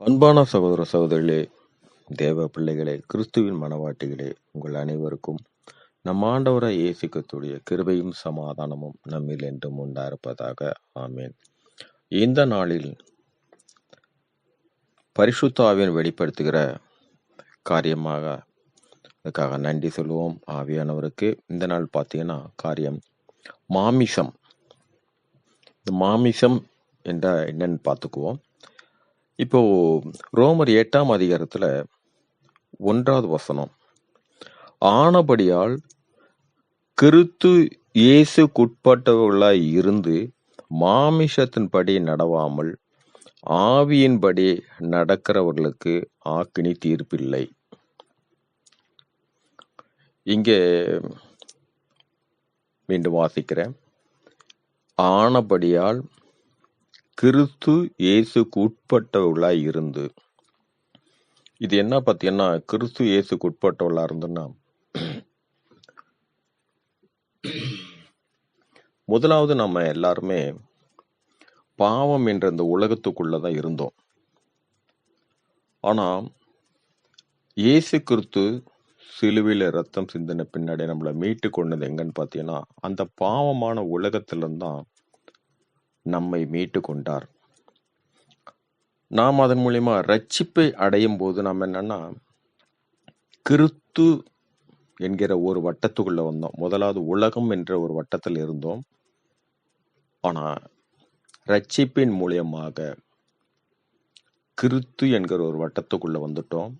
அன்பான சகோதர சகோதரிகளே தேவ பிள்ளைகளே கிறிஸ்துவின் மனவாட்டிகளே உங்கள் அனைவருக்கும் நம் ஆண்டவரை இயேசுக்கத்துடைய கிருபையும் சமாதானமும் நம்மில் என்றும் உண்டாயிருப்பதாக ஆமேன். இந்த நாளில் பரிசுத்தாவின் வெளிப்படுத்துகிற காரியமாக அதுக்காக நன்றி சொல்லுவோம். ஆவியானவருக்கு இந்த நாள் பார்த்தீங்கன்னா காரியம் மாமிசம். இந்த மாமிசம் என்ற என்னன்னு பார்த்துக்குவோம். இப்போ ரோமர் எட்டாம் அதிகாரத்துல ஒன்றாவது வசனம். ஆனபடியால் கிறித்து இயேசுக்குட்பட்டவர்களாய் இருந்து மாமிசத்தின்படி நடவாமல் ஆவியின்படி நடக்கிறவர்களுக்கு ஆக்கினி தீர்ப்பில்லை. இங்கே மீண்டும் வாசிக்கிறேன். ஆனபடியால் கிறிஸ்து இயேசுக்கு உட்பட்டவர்களாய் இருந்து. இது என்ன பார்த்தீங்கன்னா கிறிஸ்து இயேசுக்கு உட்பட்டவளா இருந்துன்னா முதலாவது நம்ம எல்லாருமே பாவம் என்ற இந்த உலகத்துக்குள்ளதான் இருந்தோம். ஆனா இயேசு கிறிஸ்து சிலுவையில ரத்தம் சிந்தின பின்னாடி நம்மளை மீட்டு கொண்டது எங்கன்னு பார்த்தீங்கன்னா அந்த பாவமான உலகத்துல தான் நம்மை மீட்டு கொண்டார். நாம் அதன் மூலியமா ரட்சிப்பை அடையும் போது நாம் என்னன்னா கிறித்து என்கிற ஒரு வட்டத்துக்குள்ள வந்தோம். முதலாவது உலகம் என்ற ஒரு வட்டத்தில் இருந்தோம். ஆனா ரட்சிப்பின் மூலியமாக கிறித்து என்கிற ஒரு வட்டத்துக்குள்ள வந்துட்டோம்.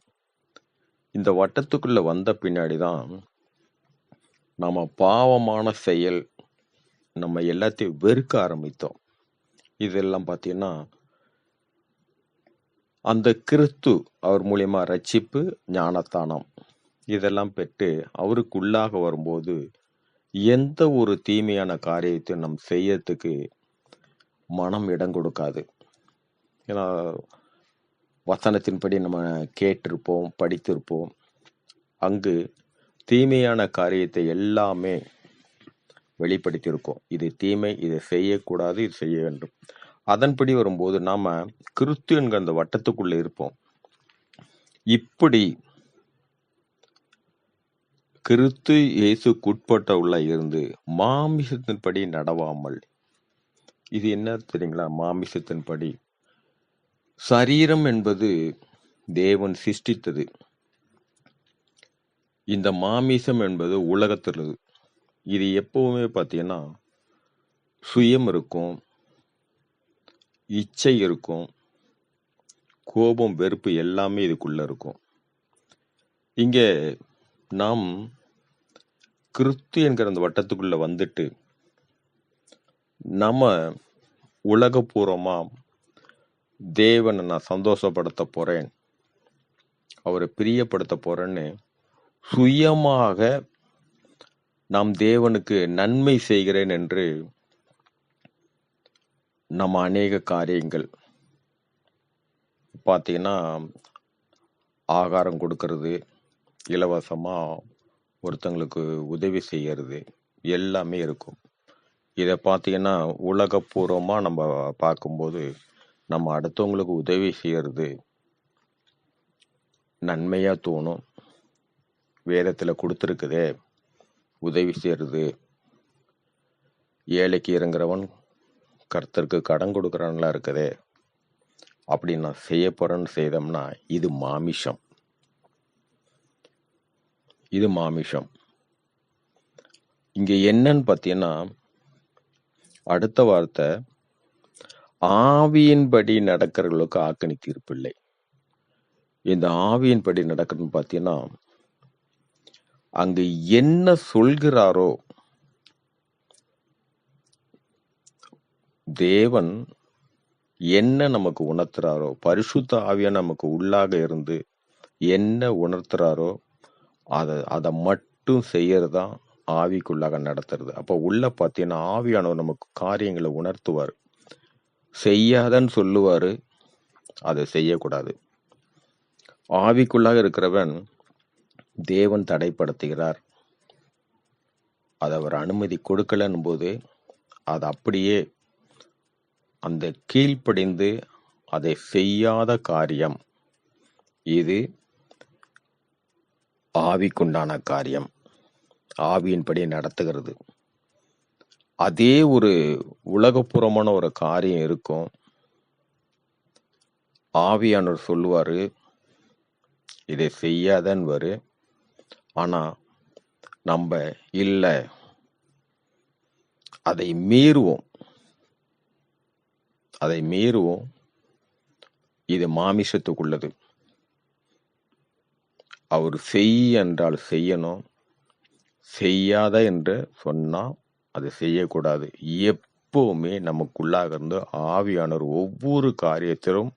இந்த வட்டத்துக்குள்ள வந்த பின்னாடி தான் நம்ம பாவமான செயல் நம்ம எல்லாத்தையும் வெறுக்க ஆரம்பித்தோம். இதெல்லாம் பார்த்தீங்கன்னா அந்த கிறிஸ்து அவர் மூலியமா ரட்சிப்பு ஞானத்தானம் இதெல்லாம் பெற்று அவருக்குள்ளாக வரும்போது எந்த ஒரு தீமையான காரியத்தையும் நம் செய்யறதுக்கு மனம் இடம் கொடுக்காது. ஏன்னா வசனத்தின்படி நம்ம கேட்டிருப்போம் படித்திருப்போம். அங்கு தீமையான காரியத்தை எல்லாமே வெளிப்படுத்தியிருக்கோம். இது தீமை இதை செய்யக்கூடாது இது செய்ய வேண்டும். அதன்படி வரும்போது நாம கிறிஸ்து என்கிற அந்த வட்டத்துக்குள்ளே இருப்போம். இப்படி கிறிஸ்து இயேசுக்குட்பட்ட உள்ள இருந்து மாமிசத்தின்படி நடவாமல் இது என்ன தெரியுங்களா? மாமிசத்தின்படி. சரீரம் என்பது தேவன் சிருஷ்டித்தது. இந்த மாமிசம் என்பது உலகத்தில் இது எப்பவுமே பார்த்தீங்கன்னா சுயம் இருக்கும் இச்சை இருக்கும் கோபம் வெறுப்பு எல்லாமே இதுக்குள்ள இருக்கும். இங்கே நாம் கிறிஸ்து என்கிற அந்த வட்டத்துக்குள்ள வந்துட்டு நம்ம உலகபூர்வமா தேவனை நான் சந்தோஷப்படுத்த போறேன் அவரை பிரியப்படுத்த போறேன்னு சுயமாக நாம் தேவனுக்கு நன்மை செய்கிறேன் என்று நம்ம அநேக காரியங்கள். பார்த்தீங்கன்னா ஆகாரம் கொடுக்கறது இலவசமாக ஒருத்தங்களுக்கு உதவி செய்யறது எல்லாமே இருக்கும். இதை பார்த்தீங்கன்னா உலகப்பூர்வமாக நம்ம பார்க்கும்போது நம்ம அடுத்தவங்களுக்கு உதவி செய்யறது நன்மையாக தோணும். வேதத்தில் கொடுத்துருக்குதே. உதவி செய்யறது. ஏழைக்கு இறங்குறவன் கர்த்தருக்கு கடன் கொடுக்குறான்லாம் இருக்குதே. அப்படி நான் செய்ய போறேன்னு செய்தோம்னா இது மாமிஷம். இது மாமிஷம். இங்க என்னன்னு பார்த்தீங்கன்னா அடுத்த வார்த்தை ஆவியின்படி நடக்கிறவர்களுக்கு ஆக்கணி தீர்ப்பில்லை இந்த ஆவியின்படி நடக்கணும்னு பார்த்தீங்கன்னா அங்கு என்ன சொல்கிறாரோ தேவன் என்ன நமக்கு உணர்த்துறாரோ பரிசுத்த ஆவியா நமக்கு உள்ளாக இருந்து என்ன உணர்த்துறாரோ அதை அதை மட்டும் செய்யறதுதான் ஆவிக்குள்ளாக நடத்துறது. அப்போ உள்ள பார்த்தீங்கன்னா ஆவியானவர் நமக்கு காரியங்களை உணர்த்துவார். செய்யாதன்னு சொல்லுவாரு அதை செய்யக்கூடாது. ஆவிக்குள்ளாக இருக்கிறவன் தேவன் தடைப்படுத்துகிறார். அதை அவர் அனுமதி கொடுக்கலன்னு போது அது அப்படியே அந்த கீழ்ப்படிந்து அதை செய்யாத காரியம். இது ஆவிக்குண்டான காரியம். ஆவியின்படி நடத்துகிறது. அதே ஒரு உலகப்புறமான ஒரு காரியம் இருக்கும். ஆவியானவர் சொல்லுவார் இதை செய்யாதன்னு ஆனா நம்ம இல்ல. அதை மீறுவோம். அதை மீறுவோம். இது மாமிசத்துக்குள்ளது. அவர் செய் என்றால் செய்யணும். செய்யாத என்று சொன்னால் அது செய்யக்கூடாது. எப்போவுமே நமக்குள்ளாக இருந்து ஆவியானவர் ஒவ்வொரு காரியத்திலும்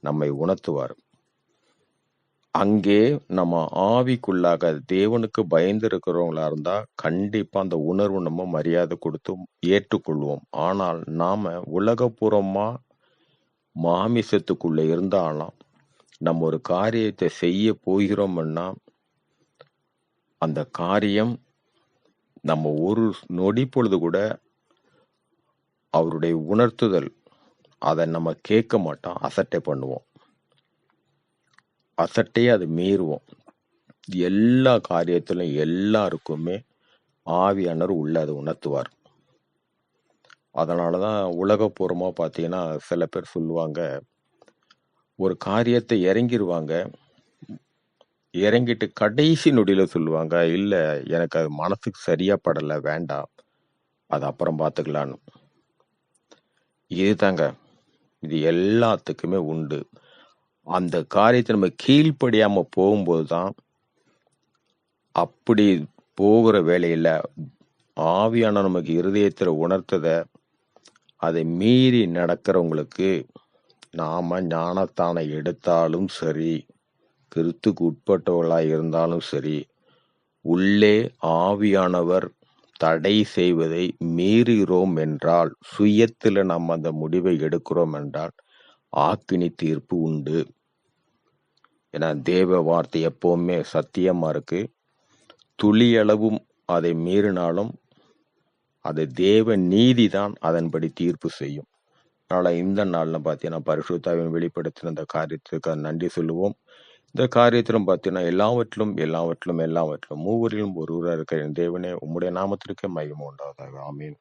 நம்மை உணர்த்துவார். அங்கே நம்ம ஆவிக்குள்ளாக தேவனுக்கு பயந்து இருக்கிறவங்களா இருந்தா கண்டிப்பா அந்த உணர்வு நம்ம மரியாதை கொடுத்து ஏற்றுக்கொள்வோம். ஆனால் நாம உலகப்புறமா மாமிசத்துக்குள்ள இருந்தாலும் நம்ம ஒரு காரியத்தை செய்ய போகிறோம்னா அந்த காரியம் நம்ம ஒரு நொடி பொழுது கூட அவருடைய உணர்த்துதல் அதை நம்ம கேட்க மாட்டோம் அசட்டை பண்ணுவோம். அசட்டையே அது மீறுவோம். எல்லா காரியத்திலும் எல்லாருக்குமே ஆவியானவர் உள்ள அதை உணர்த்துவார். அதனால தான் உலகப்பூர்வமாக பார்த்தீங்கன்னா சில பேர் சொல்லுவாங்க ஒரு காரியத்தை இறங்கிடுவாங்க இறங்கிட்டு கடைசி நொடியில் சொல்லுவாங்க இல்லை எனக்கு அது மனசுக்கு சரியாக படலை வேண்டாம் அது அப்புறம் பார்த்துக்கலான்னு இதுதாங்க இது எல்லாத்துக்குமே உண்டு. அந்த காரியத்தை நம்ம கீழ்ப்படியாமல் போகும்போது தான் அப்படி போகிற வேலையில் ஆவியான நமக்கு இருதயத்தில் உணர்த்ததை அதை மீறி நடக்கிறவங்களுக்கு நாம் ஞானத்தானை எடுத்தாலும் சரி கிறித்துக்கு உட்பட்டவர்களாக இருந்தாலும் சரி உள்ளே ஆவியானவர் தடை செய்வதை மீறுகிறோம் என்றால் சுயத்தில் நாம் அந்த முடிவை எடுக்கிறோம் என்றால் ஆக்கினி தீர்ப்பு உண்டு. ஏன்னா தேவ வார்த்தை எப்போவுமே சத்தியமாக இருக்குது துளியளவும் அதை மீறினாலும் அது தேவ நீதி தான் அதன்படி தீர்ப்பு செய்யும். அதனால் இந்த நாளில் பார்த்தீங்கன்னா பரிசுத்தாவின் வெளிப்படுத்தின இந்த காரியத்துக்கு நன்றி சொல்லுவோம். இந்த காரியத்திலும் பார்த்தீங்கன்னா எல்லாவற்றிலும் எல்லாவற்றிலும் எல்லாவற்றிலும் மூவரிலும் ஒருவராக இருக்கிற என் தேவனே உம்முடைய நாமத்திற்கு மையம் உண்டாவதாக. ஆமீன்.